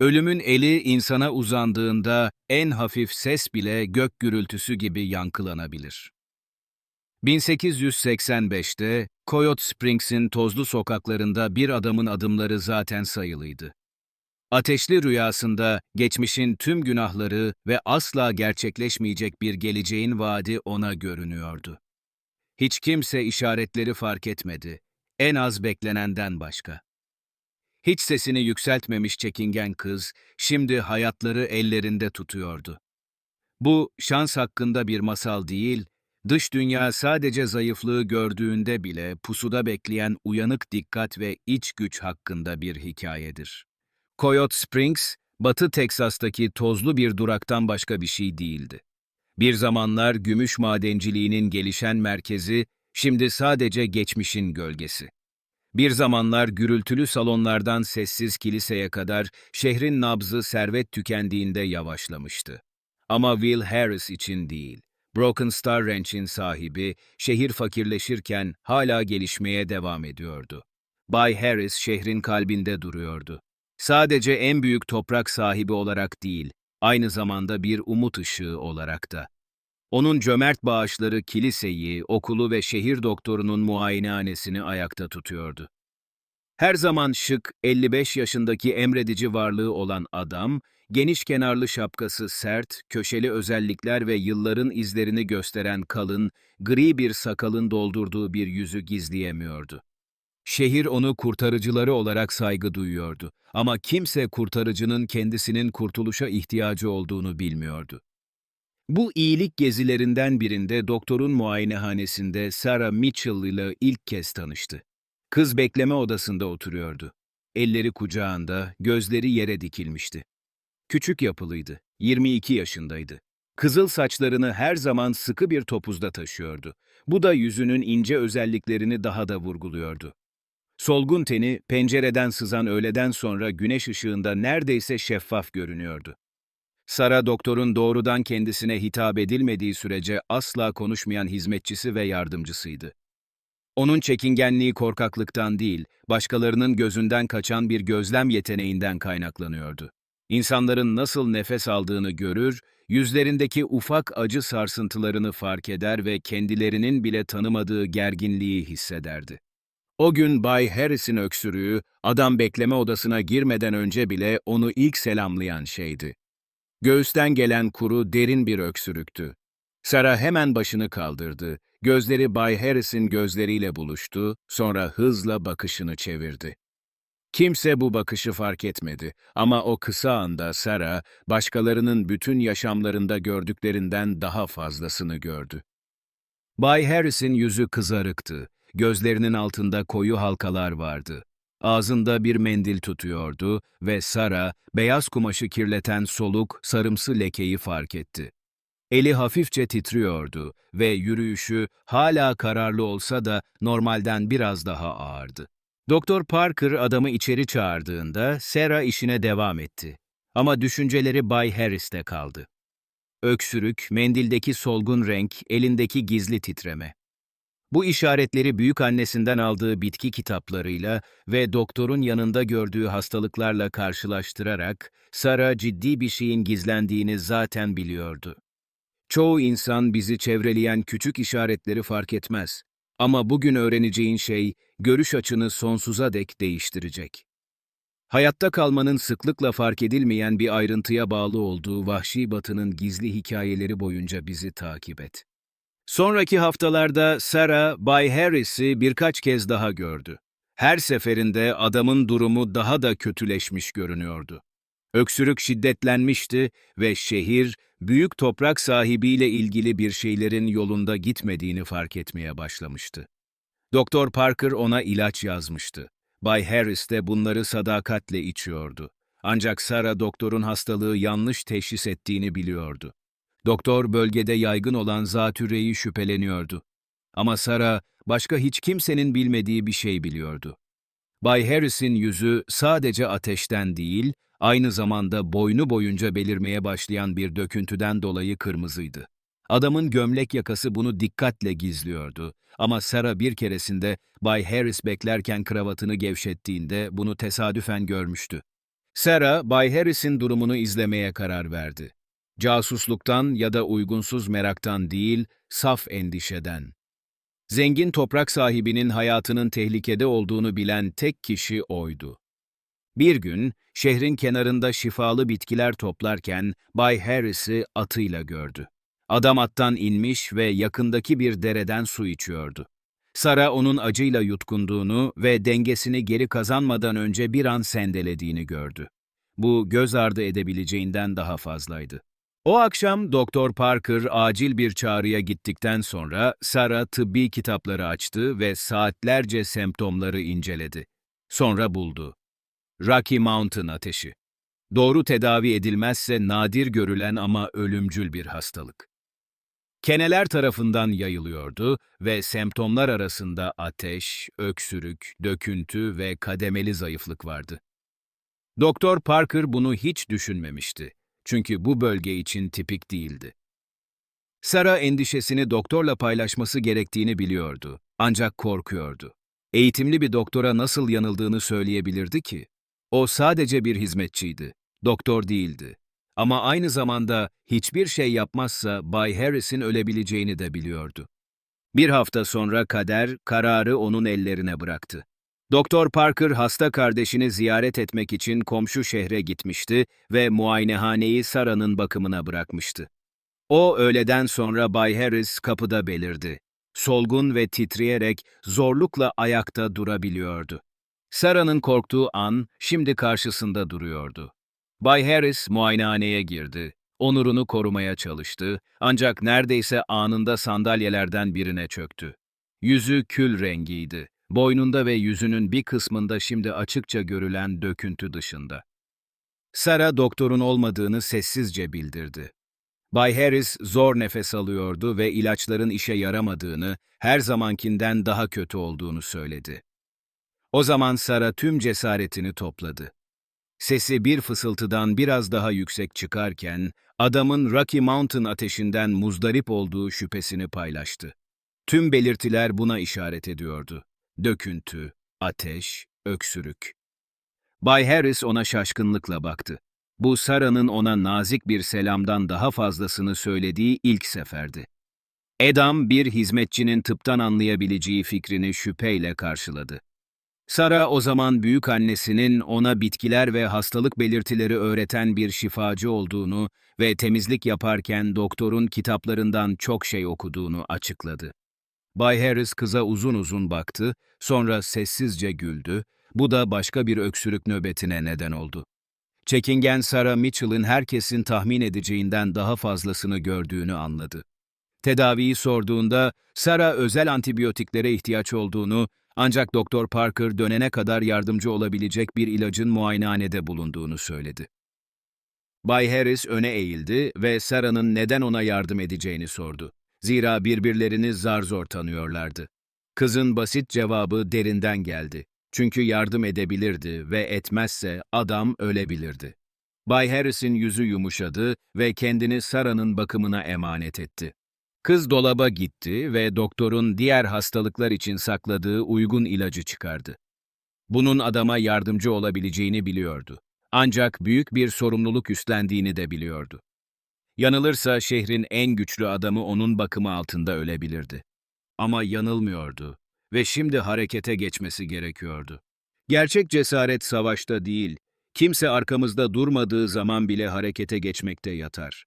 Ölümün eli insana uzandığında en hafif ses bile gök gürültüsü gibi yankılanabilir. 1885'te Coyote Springs'in tozlu sokaklarında bir adamın adımları zaten sayılıydı. Ateşli rüyasında geçmişin tüm günahları ve asla gerçekleşmeyecek bir geleceğin vaadi ona görünüyordu. Hiç kimse işaretleri fark etmedi, en az beklenenden başka. Hiç sesini yükseltmemiş çekingen kız, şimdi hayatları ellerinde tutuyordu. Bu, şans hakkında bir masal değil, dış dünya sadece zayıflığı gördüğünde bile pusuda bekleyen uyanık dikkat ve iç güç hakkında bir hikayedir. Coyote Springs, Batı Teksas'taki tozlu bir duraktan başka bir şey değildi. Bir zamanlar gümüş madenciliğinin gelişen merkezi, şimdi sadece geçmişin gölgesi. Bir zamanlar gürültülü salonlardan sessiz kiliseye kadar şehrin nabzı servet tükendiğinde yavaşlamıştı. Ama Will Harris için değil. Broken Star Ranch'in sahibi, şehir fakirleşirken hala gelişmeye devam ediyordu. Bay Harris şehrin kalbinde duruyordu. Sadece en büyük toprak sahibi olarak değil, aynı zamanda bir umut ışığı olarak da. Onun cömert bağışları kiliseyi, okulu ve şehir doktorunun muayenehanesini ayakta tutuyordu. Her zaman şık, 55 yaşındaki emredici varlığı olan adam, geniş kenarlı şapkası sert, köşeli özellikler ve yılların izlerini gösteren kalın, gri bir sakalın doldurduğu bir yüzü gizleyemiyordu. Şehir onu kurtarıcıları olarak saygı duyuyordu ama kimse kurtarıcının kendisinin kurtuluşa ihtiyacı olduğunu bilmiyordu. Bu iyilik gezilerinden birinde doktorun muayenehanesinde Sarah Mitchell ile ilk kez tanıştı. Kız bekleme odasında oturuyordu. Elleri kucağında, gözleri yere dikilmişti. Küçük yapılıydı, 22 yaşındaydı. Kızıl saçlarını her zaman sıkı bir topuzda taşıyordu. Bu da yüzünün ince özelliklerini daha da vurguluyordu. Solgun teni, pencereden sızan öğleden sonra güneş ışığında neredeyse şeffaf görünüyordu. Sara doktorun doğrudan kendisine hitap edilmediği sürece asla konuşmayan hizmetçisi ve yardımcısıydı. Onun çekingenliği korkaklıktan değil, başkalarının gözünden kaçan bir gözlem yeteneğinden kaynaklanıyordu. İnsanların nasıl nefes aldığını görür, yüzlerindeki ufak acı sarsıntılarını fark eder ve kendilerinin bile tanımadığı gerginliği hissederdi. O gün Bay Harris'in öksürüğü, adam bekleme odasına girmeden önce bile onu ilk selamlayan şeydi. Göğüsten gelen kuru, derin bir öksürüktü. Sara hemen başını kaldırdı. Gözleri Bay Harris'in gözleriyle buluştu, sonra hızla bakışını çevirdi. Kimse bu bakışı fark etmedi ama o kısa anda Sara, başkalarının bütün yaşamlarında gördüklerinden daha fazlasını gördü. Bay Harris'in yüzü kızarıktı, gözlerinin altında koyu halkalar vardı. Ağzında bir mendil tutuyordu ve Sara, beyaz kumaşı kirleten soluk, sarımsı lekeyi fark etti. Eli hafifçe titriyordu ve yürüyüşü hala kararlı olsa da normalden biraz daha ağırdı. Doktor Parker adamı içeri çağırdığında Sarah işine devam etti. Ama düşünceleri Bay Harris'te kaldı. Öksürük, mendildeki solgun renk, elindeki gizli titreme. Bu işaretleri büyük annesinden aldığı bitki kitaplarıyla ve doktorun yanında gördüğü hastalıklarla karşılaştırarak Sara ciddi bir şeyin gizlendiğini zaten biliyordu. Çoğu insan bizi çevreleyen küçük işaretleri fark etmez. Ama bugün öğreneceğin şey görüş açını sonsuza dek değiştirecek. Hayatta kalmanın sıklıkla fark edilmeyen bir ayrıntıya bağlı olduğu vahşi batının gizli hikayeleri boyunca bizi takip et. Sonraki haftalarda Sarah, Bay Harris'i birkaç kez daha gördü. Her seferinde adamın durumu daha da kötüleşmiş görünüyordu. Öksürük şiddetlenmişti ve şehir, büyük toprak sahibiyle ilgili bir şeylerin yolunda gitmediğini fark etmeye başlamıştı. Doktor Parker ona ilaç yazmıştı. Bay Harris de bunları sadakatle içiyordu. Ancak Sarah doktorun hastalığı yanlış teşhis ettiğini biliyordu. Doktor bölgede yaygın olan zatürreyi şüpheleniyordu. Ama Sara başka hiç kimsenin bilmediği bir şey biliyordu. Bay Harris'in yüzü sadece ateşten değil, aynı zamanda boynu boyunca belirmeye başlayan bir döküntüden dolayı kırmızıydı. Adamın gömlek yakası bunu dikkatle gizliyordu ama Sara bir keresinde Bay Harris beklerken kravatını gevşettiğinde bunu tesadüfen görmüştü. Sarah, Bay Harris'in durumunu izlemeye karar verdi. Casusluktan ya da uygunsuz meraktan değil, saf endişeden. Zengin toprak sahibinin hayatının tehlikede olduğunu bilen tek kişi oydu. Bir gün, şehrin kenarında şifalı bitkiler toplarken Bay Harris'i atıyla gördü. Adam attan inmiş ve yakındaki bir dereden su içiyordu. Sara onun acıyla yutkunduğunu ve dengesini geri kazanmadan önce bir an sendelediğini gördü. Bu göz ardı edebileceğinden daha fazlaydı. O akşam Doktor Parker acil bir çağrıya gittikten sonra Sara tıbbi kitapları açtı ve saatlerce semptomları inceledi. Sonra buldu. Rocky Mountain ateşi. Doğru tedavi edilmezse nadir görülen ama ölümcül bir hastalık. Keneler tarafından yayılıyordu ve semptomlar arasında ateş, öksürük, döküntü ve kademeli zayıflık vardı. Doktor Parker bunu hiç düşünmemişti. Çünkü bu bölge için tipik değildi. Sara endişesini doktorla paylaşması gerektiğini biliyordu. Ancak korkuyordu. Eğitimli bir doktora nasıl yanıldığını söyleyebilirdi ki? O sadece bir hizmetçiydi. Doktor değildi. Ama aynı zamanda hiçbir şey yapmazsa Bay Harris'in ölebileceğini de biliyordu. Bir hafta sonra kader kararı onun ellerine bıraktı. Doktor Parker hasta kardeşini ziyaret etmek için komşu şehre gitmişti ve muayenehaneyi Sara'nın bakımına bırakmıştı. O öğleden sonra Bay Harris kapıda belirdi. Solgun ve titreyerek zorlukla ayakta durabiliyordu. Sara'nın korktuğu an şimdi karşısında duruyordu. Bay Harris muayenehaneye girdi. Onurunu korumaya çalıştı ancak neredeyse anında sandalyelerden birine çöktü. Yüzü kül rengiydi. Boynunda ve yüzünün bir kısmında şimdi açıkça görülen döküntü dışında. Sara doktorun olmadığını sessizce bildirdi. Bay Harris zor nefes alıyordu ve ilaçların işe yaramadığını, her zamankinden daha kötü olduğunu söyledi. O zaman Sara tüm cesaretini topladı. Sesi bir fısıltıdan biraz daha yüksek çıkarken, adamın Rocky Mountain ateşinden muzdarip olduğu şüphesini paylaştı. Tüm belirtiler buna işaret ediyordu. Döküntü, ateş, öksürük. Bay Harris ona şaşkınlıkla baktı. Bu Sara'nın ona nazik bir selamdan daha fazlasını söylediği ilk seferdi. Edam bir hizmetçinin tıptan anlayabileceği fikrini şüpheyle karşıladı. Sara o zaman büyük annesinin ona bitkiler ve hastalık belirtileri öğreten bir şifacı olduğunu ve temizlik yaparken doktorun kitaplarından çok şey okuduğunu açıkladı. Bay Harris kıza uzun uzun baktı, sonra sessizce güldü. Bu da başka bir öksürük nöbetine neden oldu. Çekingen Sarah Mitchell'ın herkesin tahmin edeceğinden daha fazlasını gördüğünü anladı. Tedaviyi sorduğunda Sarah özel antibiyotiklere ihtiyaç olduğunu ancak Doktor Parker dönene kadar yardımcı olabilecek bir ilacın muayenehanede bulunduğunu söyledi. Bay Harris öne eğildi ve Sarah'nın neden ona yardım edeceğini sordu. Zira birbirlerini zar zor tanıyorlardı. Kızın basit cevabı derinden geldi. Çünkü yardım edebilirdi ve etmezse adam ölebilirdi. Bay Harris'in yüzü yumuşadı ve kendini Sarah'nın bakımına emanet etti. Kız dolaba gitti ve doktorun diğer hastalıklar için sakladığı uygun ilacı çıkardı. Bunun adama yardımcı olabileceğini biliyordu. Ancak büyük bir sorumluluk üstlendiğini de biliyordu. Yanılırsa şehrin en güçlü adamı onun bakımı altında ölebilirdi. Ama yanılmıyordu ve şimdi harekete geçmesi gerekiyordu. Gerçek cesaret savaşta değil, kimse arkamızda durmadığı zaman bile harekete geçmekte yatar.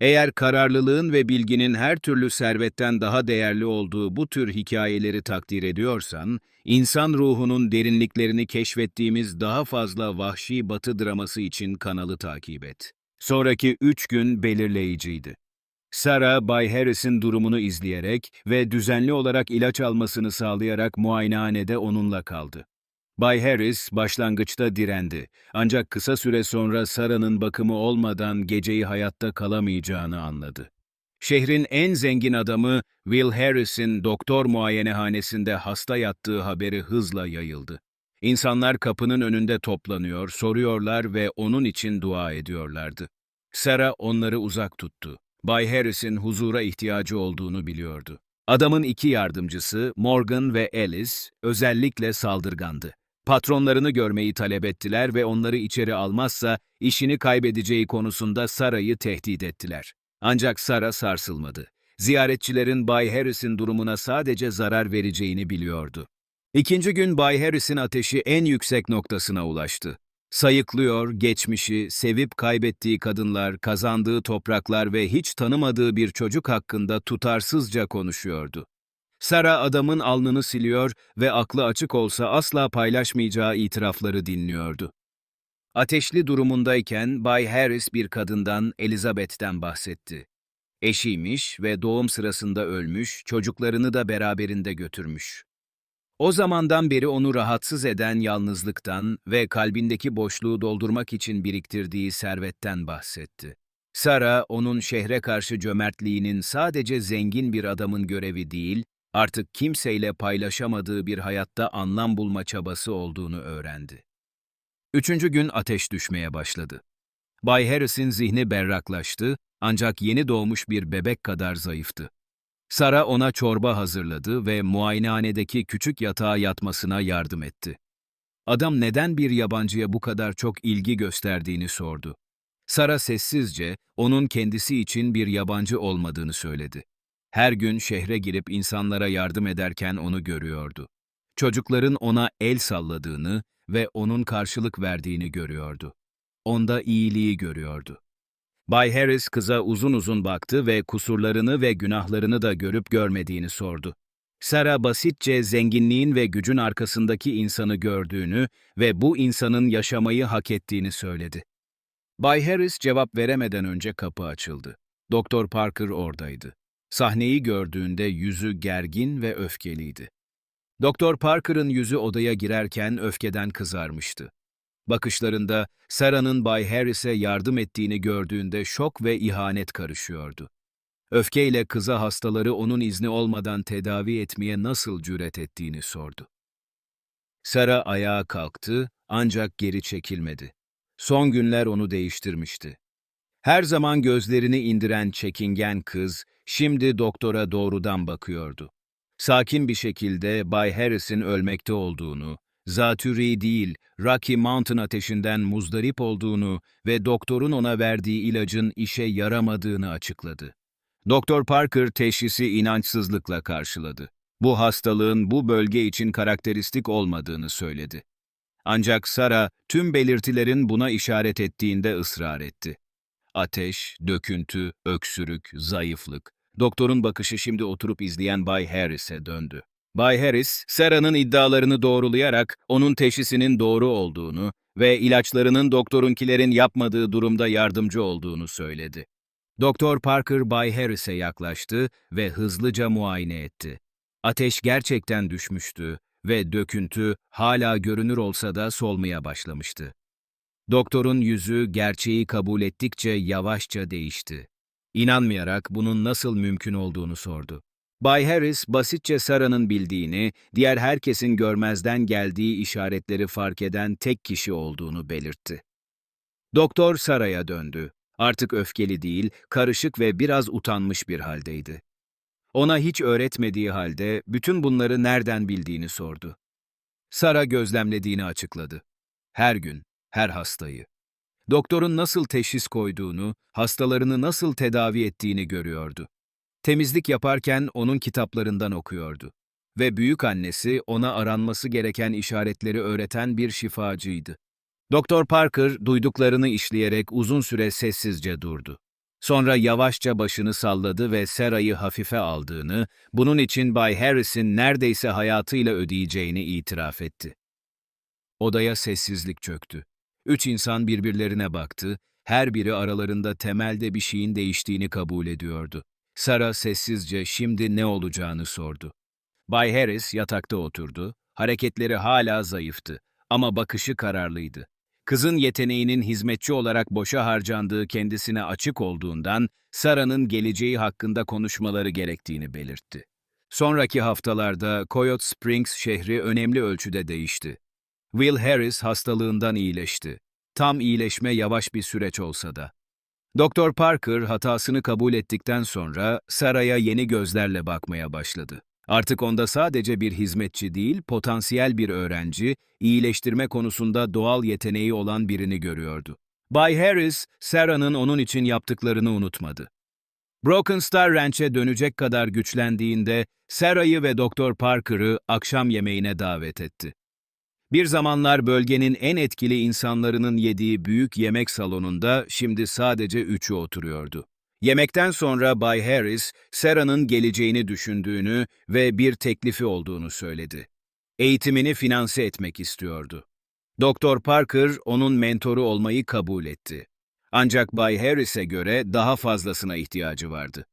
Eğer kararlılığın ve bilginin her türlü servetten daha değerli olduğu bu tür hikayeleri takdir ediyorsan, insan ruhunun derinliklerini keşfettiğimiz daha fazla vahşi batı draması için kanalı takip et. Sonraki üç gün belirleyiciydi. Sarah, Bay Harris'in durumunu izleyerek ve düzenli olarak ilaç almasını sağlayarak muayenehanede onunla kaldı. Bay Harris başlangıçta direndi. Ancak kısa süre sonra Sarah'nın bakımı olmadan geceyi hayatta kalamayacağını anladı. Şehrin en zengin adamı Will Harris'in doktor muayenehanesinde hasta yattığı haberi hızla yayıldı. İnsanlar kapının önünde toplanıyor, soruyorlar ve onun için dua ediyorlardı. Sarah onları uzak tuttu. Bay Harris'in huzura ihtiyacı olduğunu biliyordu. Adamın iki yardımcısı, Morgan ve Alice, özellikle saldırgandı. Patronlarını görmeyi talep ettiler ve onları içeri almazsa işini kaybedeceği konusunda Sara'yı tehdit ettiler. Ancak Sara sarsılmadı. Ziyaretçilerin Bay Harris'in durumuna sadece zarar vereceğini biliyordu. İkinci gün Bay Harris'in ateşi en yüksek noktasına ulaştı. Sayıklıyor, geçmişi, sevip kaybettiği kadınlar, kazandığı topraklar ve hiç tanımadığı bir çocuk hakkında tutarsızca konuşuyordu. Sara adamın alnını siliyor ve aklı açık olsa asla paylaşmayacağı itirafları dinliyordu. Ateşli durumundayken Bay Harris bir kadından Elizabeth'ten bahsetti. Eşiymiş ve doğum sırasında ölmüş, çocuklarını da beraberinde götürmüş. O zamandan beri onu rahatsız eden yalnızlıktan ve kalbindeki boşluğu doldurmak için biriktirdiği servetten bahsetti. Sara, onun şehre karşı cömertliğinin sadece zengin bir adamın görevi değil, artık kimseyle paylaşamadığı bir hayatta anlam bulma çabası olduğunu öğrendi. Üçüncü gün ateş düşmeye başladı. Bay Harris'in zihni berraklaştı ancak yeni doğmuş bir bebek kadar zayıftı. Sara ona çorba hazırladı ve muayenehanedeki küçük yatağa yatmasına yardım etti. Adam neden bir yabancıya bu kadar çok ilgi gösterdiğini sordu. Sara sessizce onun kendisi için bir yabancı olmadığını söyledi. Her gün şehre girip insanlara yardım ederken onu görüyordu. Çocukların ona el salladığını ve onun karşılık verdiğini görüyordu. Onda iyiliği görüyordu. Bay Harris kıza uzun uzun baktı ve kusurlarını ve günahlarını da görüp görmediğini sordu. Sara basitçe zenginliğin ve gücün arkasındaki insanı gördüğünü ve bu insanın yaşamayı hak ettiğini söyledi. Bay Harris cevap veremeden önce kapı açıldı. Doktor Parker oradaydı. Sahneyi gördüğünde yüzü gergin ve öfkeliydi. Doktor Parker'ın yüzü odaya girerken öfkeden kızarmıştı. Bakışlarında Sarah'nın Bay Harris'e yardım ettiğini gördüğünde şok ve ihanet karışıyordu. Öfkeyle kıza hastaları onun izni olmadan tedavi etmeye nasıl cüret ettiğini sordu. Sara ayağa kalktı ancak geri çekilmedi. Son günler onu değiştirmişti. Her zaman gözlerini indiren çekingen kız, şimdi doktora doğrudan bakıyordu. Sakin bir şekilde Bay Harris'in ölmekte olduğunu, zatürre değil, Rocky Mountain ateşinden muzdarip olduğunu ve doktorun ona verdiği ilacın işe yaramadığını açıkladı. Doktor Parker teşhisi inançsızlıkla karşıladı. Bu hastalığın bu bölge için karakteristik olmadığını söyledi. Ancak Sara tüm belirtilerin buna işaret ettiğinde ısrar etti. Ateş, döküntü, öksürük, zayıflık. Doktorun bakışı şimdi oturup izleyen Bay Harris'e döndü. Bay Harris, Sarah'nın iddialarını doğrulayarak onun teşhisinin doğru olduğunu ve ilaçlarının doktorunkilerin yapmadığı durumda yardımcı olduğunu söyledi. Doktor Parker Bay Harris'e yaklaştı ve hızlıca muayene etti. Ateş gerçekten düşmüştü ve döküntü hala görünür olsa da solmaya başlamıştı. Doktorun yüzü gerçeği kabul ettikçe yavaşça değişti. İnanmayarak bunun nasıl mümkün olduğunu sordu. Bay Harris basitçe Sarah'nın bildiğini, diğer herkesin görmezden geldiği işaretleri fark eden tek kişi olduğunu belirtti. Doktor Sarah'a döndü. Artık öfkeli değil, karışık ve biraz utanmış bir haldeydi. Ona hiç öğretmediği halde bütün bunları nereden bildiğini sordu. Sara gözlemlediğini açıkladı. Her gün, her hastayı. Doktorun nasıl teşhis koyduğunu, hastalarını nasıl tedavi ettiğini görüyordu. Temizlik yaparken onun kitaplarından okuyordu. Ve büyük annesi ona aranması gereken işaretleri öğreten bir şifacıydı. Doktor Parker duyduklarını işleyerek uzun süre sessizce durdu. Sonra yavaşça başını salladı ve Sarah'yı hafife aldığını, bunun için Bay Harris'in neredeyse hayatıyla ödeyeceğini itiraf etti. Odaya sessizlik çöktü. Üç insan birbirlerine baktı, her biri aralarında temelde bir şeyin değiştiğini kabul ediyordu. Sara sessizce şimdi ne olacağını sordu. Bay Harris yatakta oturdu, hareketleri hala zayıftı ama bakışı kararlıydı. Kızın yeteneğinin hizmetçi olarak boşa harcandığı kendisine açık olduğundan Sara'nın geleceği hakkında konuşmaları gerektiğini belirtti. Sonraki haftalarda Coyote Springs şehri önemli ölçüde değişti. Will Harris hastalığından iyileşti. Tam iyileşme yavaş bir süreç olsa da. Doktor Parker hatasını kabul ettikten sonra Sara'ya yeni gözlerle bakmaya başladı. Artık onda sadece bir hizmetçi değil, potansiyel bir öğrenci, iyileştirme konusunda doğal yeteneği olan birini görüyordu. Bay Harris, Sarah'nın onun için yaptıklarını unutmadı. Broken Star Ranch'e dönecek kadar güçlendiğinde Sarah'yı ve Dr. Parker'ı akşam yemeğine davet etti. Bir zamanlar bölgenin en etkili insanlarının yediği büyük yemek salonunda şimdi sadece üçü oturuyordu. Yemekten sonra Bay Harris, Sarah'nın geleceğini düşündüğünü ve bir teklifi olduğunu söyledi. Eğitimini finanse etmek istiyordu. Dr. Parker onun mentoru olmayı kabul etti. Ancak Bay Harris'e göre daha fazlasına ihtiyacı vardı.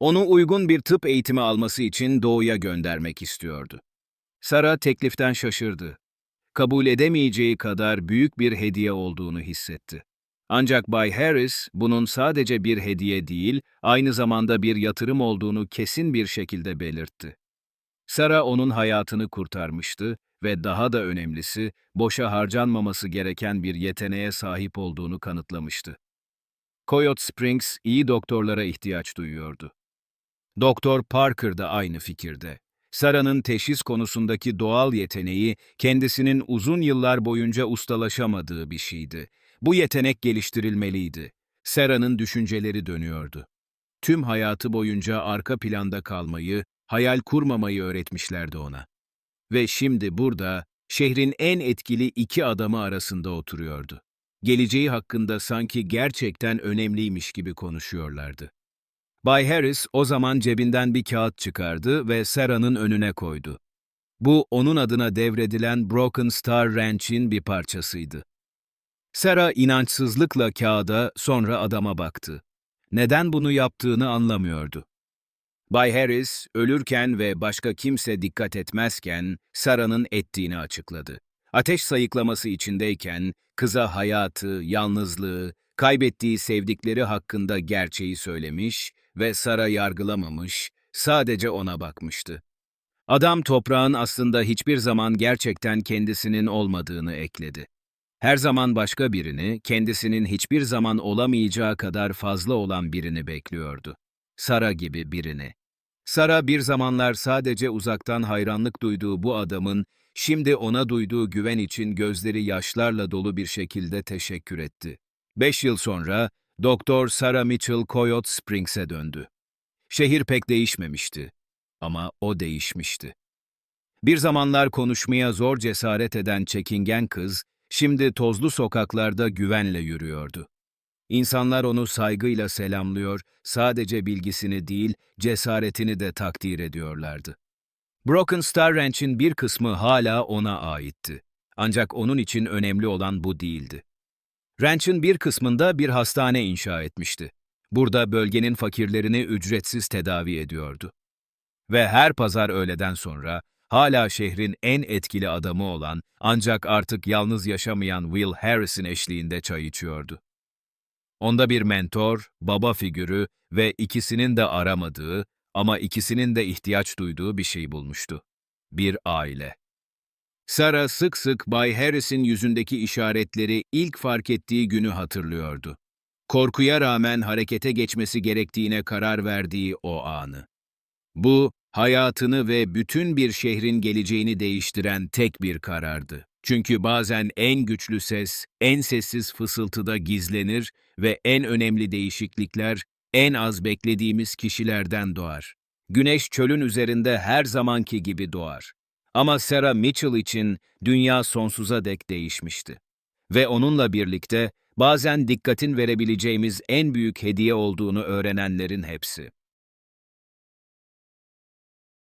Onu uygun bir tıp eğitimi alması için doğuya göndermek istiyordu. Sara tekliften şaşırdı. Kabul edemeyeceği kadar büyük bir hediye olduğunu hissetti. Ancak Bay Harris bunun sadece bir hediye değil, aynı zamanda bir yatırım olduğunu kesin bir şekilde belirtti. Sara onun hayatını kurtarmıştı ve daha da önemlisi, boşa harcanmaması gereken bir yeteneğe sahip olduğunu kanıtlamıştı. Coyote Springs iyi doktorlara ihtiyaç duyuyordu. Doktor Parker da aynı fikirde. Sara'nın teşhis konusundaki doğal yeteneği kendisinin uzun yıllar boyunca ustalaşamadığı bir şeydi. Bu yetenek geliştirilmeliydi. Sara'nın düşünceleri dönüyordu. Tüm hayatı boyunca arka planda kalmayı, hayal kurmamayı öğretmişlerdi ona. Ve şimdi burada, şehrin en etkili iki adamı arasında oturuyordu. Geleceği hakkında sanki gerçekten önemliymiş gibi konuşuyorlardı. Bay Harris o zaman cebinden bir kağıt çıkardı ve Sarah'nın önüne koydu. Bu onun adına devredilen Broken Star Ranch'in bir parçasıydı. Sarah inançsızlıkla kağıda sonra adama baktı. Neden bunu yaptığını anlamıyordu. Bay Harris ölürken ve başka kimse dikkat etmezken Sarah'nın ettiğini açıkladı. Ateş sayıklaması içindeyken kıza hayatı, yalnızlığı, kaybettiği sevdikleri hakkında gerçeği söylemiş ve Sara yargılamamış, sadece ona bakmıştı. Adam toprağın aslında hiçbir zaman gerçekten kendisinin olmadığını ekledi. Her zaman başka birini, kendisinin hiçbir zaman olamayacağı kadar fazla olan birini bekliyordu. Sara gibi birini. Sara bir zamanlar sadece uzaktan hayranlık duyduğu bu adamın, şimdi ona duyduğu güven için gözleri yaşlarla dolu bir şekilde teşekkür etti. Beş yıl sonra, Doktor Sarah Mitchell Coyote Springs'e döndü. Şehir pek değişmemişti. Ama o değişmişti. Bir zamanlar konuşmaya zor cesaret eden çekingen kız, şimdi tozlu sokaklarda güvenle yürüyordu. İnsanlar onu saygıyla selamlıyor, sadece bilgisini değil, cesaretini de takdir ediyorlardı. Broken Star Ranch'in bir kısmı hala ona aitti. Ancak onun için önemli olan bu değildi. Ranch'ın bir kısmında bir hastane inşa etmişti. Burada bölgenin fakirlerini ücretsiz tedavi ediyordu. Ve her pazar öğleden sonra hala şehrin en etkili adamı olan ancak artık yalnız yaşamayan Will Harris'in eşliğinde çay içiyordu. Onda bir mentor, baba figürü ve ikisinin de aramadığı ama ikisinin de ihtiyaç duyduğu bir şey bulmuştu. Bir aile. Sarah sık sık Bay Harris'in yüzündeki işaretleri ilk fark ettiği günü hatırlıyordu. Korkuya rağmen harekete geçmesi gerektiğine karar verdiği o anı. Bu, hayatını ve bütün bir şehrin geleceğini değiştiren tek bir karardı. Çünkü bazen en güçlü ses, en sessiz fısıltıda gizlenir ve en önemli değişiklikler en az beklediğimiz kişilerden doğar. Güneş çölün üzerinde her zamanki gibi doğar. Ama Sarah Mitchell için dünya sonsuza dek değişmişti. Ve onunla birlikte bazen dikkatin verebileceğimiz en büyük hediye olduğunu öğrenenlerin hepsi.